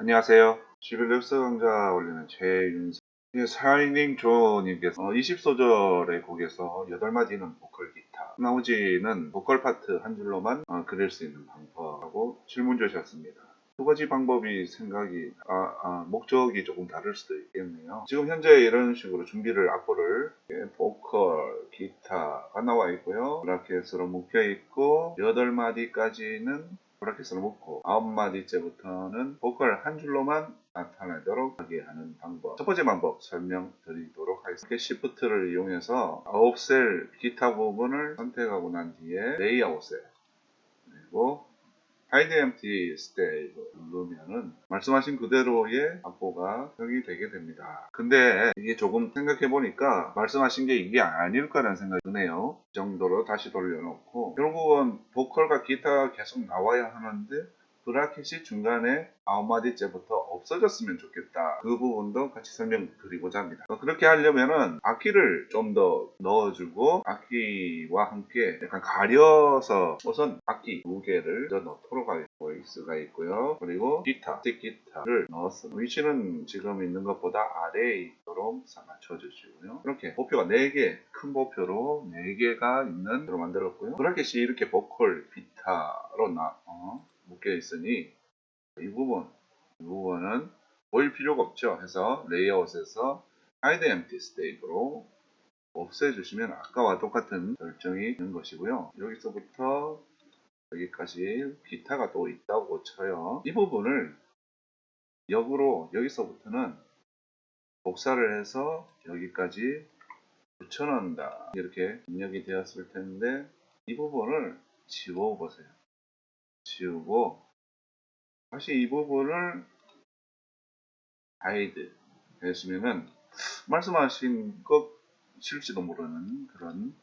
안녕하세요. 지빌렉스 강좌 올리는 최윤석. 사이닝 조님께서 20소절의 곡에서 8마디는 보컬 기타, 나머지는 보컬 파트 한 줄로만 어, 그릴 수 있는 방법하고 질문 주셨습니다. 두 가지 방법이 생각이, 아, 아, 목적이 조금 다를 수도 있겠네요. 지금 현재 이런 식으로 준비를 악보를 이렇게 보컬, 기타가 나와 있고요. 브라켓으로 묶여 있고 8마디까지는 브라켓으로 묶고 9마디째부터는 보컬 한 줄로만 나타나도록 하게 하는 방법. 첫 번째 방법 설명드리도록 하겠습니다. 시프트를 이용해서 아홉 셀 기타 부분을 선택하고 난 뒤에 레이아웃 셀 그리고 하이드 엠티 스테이 누르면은 말씀하신 그대로의 악보가 형이 되게 됩니다. 근데 이게 조금 생각해 보니까 말씀하신 게 이게 아닐 거라는 생각이 드네요. 이 정도로 다시 돌려놓고 결국은 보컬과 기타가 계속 나와야 하는데 브라켓이 중간에 아홉 마디째부터 없어졌으면 좋겠다. 그 부분도 같이 설명드리고자 합니다. 어, 그렇게 하려면은 악기를 좀 더 넣어주고 악기와 함께 약간 가려서 우선 악기 더 넣도록 하겠습니다. 보이스가 있고요. 그리고 기타, 스틱 기타를 넣었습니다. 위치는 지금 있는 것보다 아래에 있도록 맞춰주시고요. 이렇게 보표가 4개, 큰 보표로 4개가 있는 으로 만들었고요. 브라켓이 이렇게 보컬, 기타로 나, 어, 묶여 있으니 이 부분, 이 부분은 보일 필요가 없죠. 해서 레이아웃에서 하이드 엠티 스테이크로 없애주시면 아까와 똑같은 결정이 되는 것이고요. 여기서부터 여기까지 기타가 또 있다고 쳐요. 이 부분을 역으로 여기서부터는 복사를 해서 여기까지 붙여넣는다. 이렇게 입력이 되었을 텐데 이 부분을 지워보세요. 지우고 다시 이 부분을 하이드 해주시면은 말씀하신 것 실지도 모르는 그런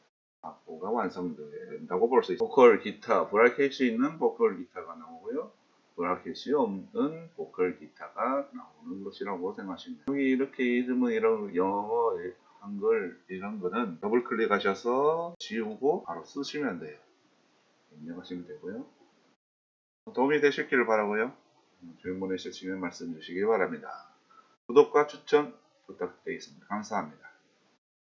악보가 완성된다고 볼 수 있습니다. 보컬 기타, 브라켓이 있는 보컬 기타가 나오고요. 브라켓이 없는 보컬 기타가 나오는 것이라고 생각하시면. 여기 이렇게 이름은 이런 영어, 한글 이런 거는 더블 클릭하셔서 지우고 바로 쓰시면 돼요. 입력하시면 되고요. 도움이 되셨기를 바라고요. 질문에 있으시면 말씀 주시기 바랍니다. 구독과 추천 부탁드리겠습니다. 감사합니다.